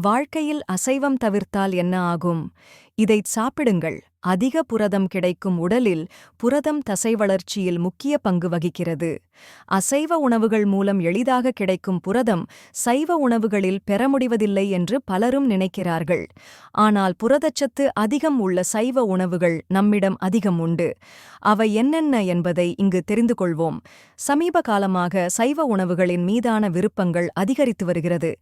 வாழ்க்கையில் அசைவம் தவிர்த்தால் என்ன ஆகும்? இதைச் சாப்பிடுங்கள். அதிக புரதம் கிடைக்கும் உடலில் புரதம் தசை வளர்ச்சியில் முக்கிய பங்கு வகிக்கிறது. அசைவ உணவுகள் மூலம் எளிதாக கிடைக்கும் புரதம் சைவ உணவுகளில் பெற முடிவதில்லை என்று பலரும் நினைக்கிறார்கள். ஆனால் புரதச்சத்து அதிகம் உள்ள சைவ உணவுகள் நம்மிடம் அதிகம் உண்டு. அவை என்னென்ன என்பதை இங்கு தெரிந்து கொள்வோம். சமீப காலமாக சைவ உணவுகளின் மீதான விருப்பங்கள் அதிகரித்து வருகிறது.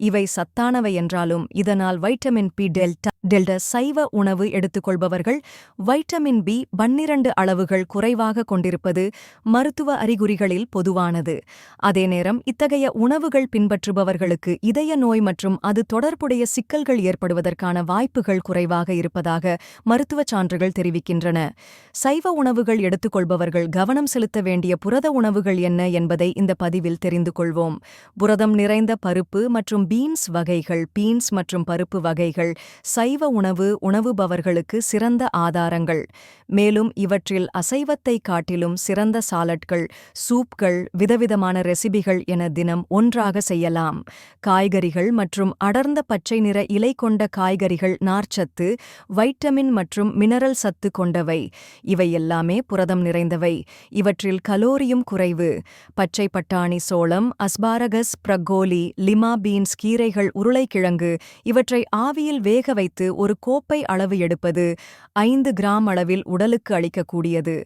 இவை சத்தானவை என்றாலும் இதனால் வைட்டமின் பி டெல்டா டெல்டா சைவ உணவு எடுத்துக்கொள்பவர்கள் உள்ளவர்கள் வைட்டமின் பி பன்னிரண்டு அளவுகள் குறைவாக கொண்டிருப்பது மருத்துவ அறிகுறிகளில் பொதுவானது. அதே நேரம் இத்தகைய உணவுகள் பின்பற்றுபவர்களுக்கு இதய நோய் மற்றும் அது தொடர்புடைய சிக்கல்கள் ஏற்படுவதற்கான வாய்ப்புகள் குறைவாக இருப்பதாக மருத்துவச் சான்றுகள் தெரிவிக்கின்றன. சைவ உணவுகள் எடுத்துக்கொள்பவர்கள் கவனம் செலுத்த வேண்டிய புரத உணவுகள் என்ன என்பதை இந்த பதிவில் தெரிந்து கொள்வோம். புரதம் நிறைந்த பருப்பு மற்றும் பீன்ஸ் வகைகள் பீன்ஸ் மற்றும் பருப்பு வகைகள் சைவ உணவு உணவுபவர்களுக்கு சிறந்த ஆதாரங்கள். மேலும் இவற்றில் அசைவத்தை காட்டிலும் சிறந்த சாலட்கள் சூப்கள் விதவிதமான ரெசிபிகள் என தினம் ஒன்றாக செய்யலாம். காய்கறிகள் மற்றும் அடர்ந்த பச்சை நிற இலை கொண்ட காய்கறிகள் நார்ச்சத்து வைட்டமின் மற்றும் மினரல் சத்து கொண்டவை. இவை எல்லாமே புரதம் நிறைந்தவை. இவற்றில் கலோரியும் குறைவு. பச்சை பட்டாணி சோளம் அஸ்பாரகஸ் பிரகோலி லிமா பீன்ஸ் கீரைகள் உருளைக்கிழங்கு இவற்றை ஆவியில் வேக வைத்து ஒரு கோப்பை அளவு எடுப்பது ஐந்து கிராம் அளவில் உடலுக்கு அளிக்கக்கூடியது.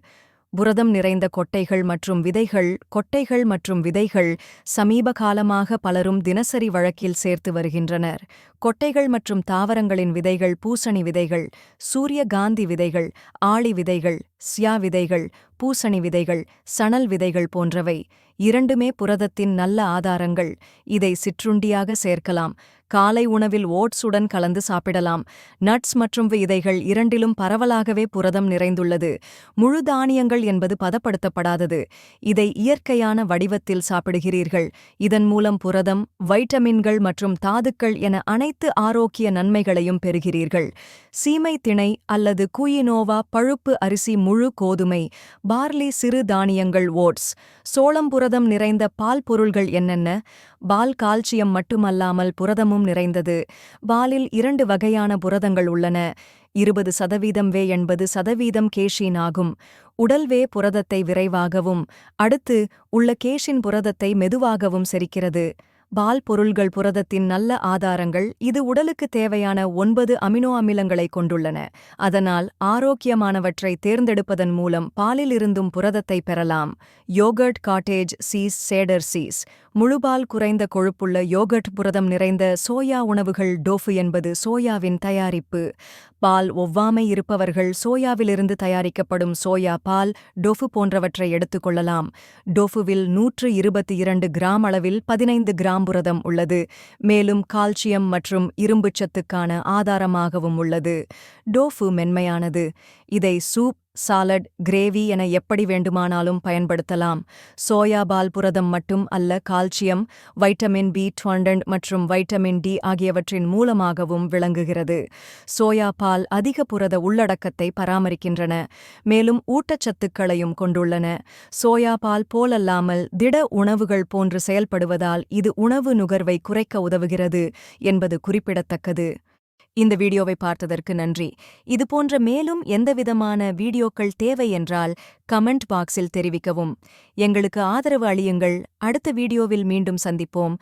புரதம் நிறைந்த கொட்டைகள் மற்றும் விதைகள் கொட்டைகள் மற்றும் விதைகள் சமீப காலமாக பலரும் தினசரி வழக்கில் சேர்த்து வருகின்றனர். கொட்டைகள் மற்றும் தாவரங்களின் விதைகள் பூசணி விதைகள் சூரியகாந்தி விதைகள் ஆளி விதைகள் சியா விதைகள் பூசணி விதைகள் சணல் விதைகள் போன்றவை. இரண்டுமே புரதத்தின் நல்ல ஆதாரங்கள். இதை சிற்றுண்டியாக சேர்க்கலாம். காலை உணவில் ஓட்ஸுடன் கலந்து சாப்பிடலாம். நட்ஸ் மற்றும் விதைகள் இரண்டிலும் பரவலாகவே புரதம் நிறைந்துள்ளது. முழு தானியங்கள் என்பது பதப்படுத்தப்படாதது. இதை இயற்கையான வடிவத்தில் சாப்பிடுகிறீர்கள். இதன் மூலம் புரதம் வைட்டமின்கள் மற்றும் தாதுக்கள் என அனைத்து ஆரோக்கிய நன்மைகளையும் பெறுகிறீர்கள். சீமை திணை அல்லது குயினோவா பழுப்பு அரிசி முழு கோதுமை பார்லி சிறு தானியங்கள் ஓட்ஸ் சோளம் புரதம் நிறைந்த பால் பொருள்கள் என்னென்ன? பால் கால்சியம் மட்டுமல்லாமல் புரதமும் நிறைந்தது. பாலில் இரண்டு வகையான புரதங்கள் உள்ளன. இருபது சதவீதம் வே எண்பது சதவீதம் கேஷின் ஆகும். உடல் வே புரதத்தை விரைவாகவும் அடுத்து உள்ள கேஷின் புரதத்தை மெதுவாகவும் செரிக்கிறது. பால் பொருள்கள் புரதத்தின் நல்ல ஆதாரங்கள் இது உடலுக்கு தேவையான ஒன்பது அமினோ அமிலங்களை கொண்டுள்ளன. அதனால் ஆரோக்கியமானவற்றை தேர்ந்தெடுப்பதன் மூலம் பாலிலிருந்தும் புரதத்தை பெறலாம். Yoghurt cottage cheese cheddar cheese. முழுபால் குறைந்த கொழுப்புள்ள யோகர்ட் புரதம் நிறைந்த சோயா உணவுகள் டோஃபு என்பது சோயாவின் தயாரிப்பு. பால் ஒவ்வாமை இருப்பவர்கள் சோயாவிலிருந்து தயாரிக்கப்படும் சோயா பால் டோஃபு போன்றவற்றை எடுத்துக்கொள்ளலாம் டோஃபுவில் நூற்று இருபத்தி இரண்டு கிராம் அளவில் பதினைந்து கிராம் புரதம் உள்ளது. மேலும் கால்சியம் மற்றும் இரும்புச்சத்துக்கான ஆதாரமாகவும் உள்ளது. டோஃபு மென்மையானது. இதை சூப் சாலட் கிரேவி என எப்படி வேண்டுமானாலும் பயன்படுத்தலாம். சோயா பால் புரதம் மட்டும் அல்ல கால்சியம் வைட்டமின் பி டுவண்டன்ட் மற்றும் வைட்டமின் டி ஆகியவற்றின் மூலமாகவும் விளங்குகிறது. சோயா பால் அதிக புரத உள்ளடக்கத்தை பராமரிக்கின்றன மேலும் ஊட்டச்சத்துக்களையும் கொண்டுள்ளன. சோயா பால் போலல்லாமல் திட உணவுகள் போன்று செயல்படுவதால் இது உணவு நுகர்வை குறைக்க உதவுகிறது என்பது குறிப்பிடத்தக்கது. இந்த வீடியோவை பார்த்ததற்கு நன்றி. இதுபோன்ற மேலும் எந்தவிதமான வீடியோக்கள் தேவை என்றால் கமெண்ட் பாக்ஸில் தெரிவிக்கவும். எங்களுக்கு ஆதரவு அளியுங்கள். அடுத்த வீடியோவில் மீண்டும் சந்திப்போம்.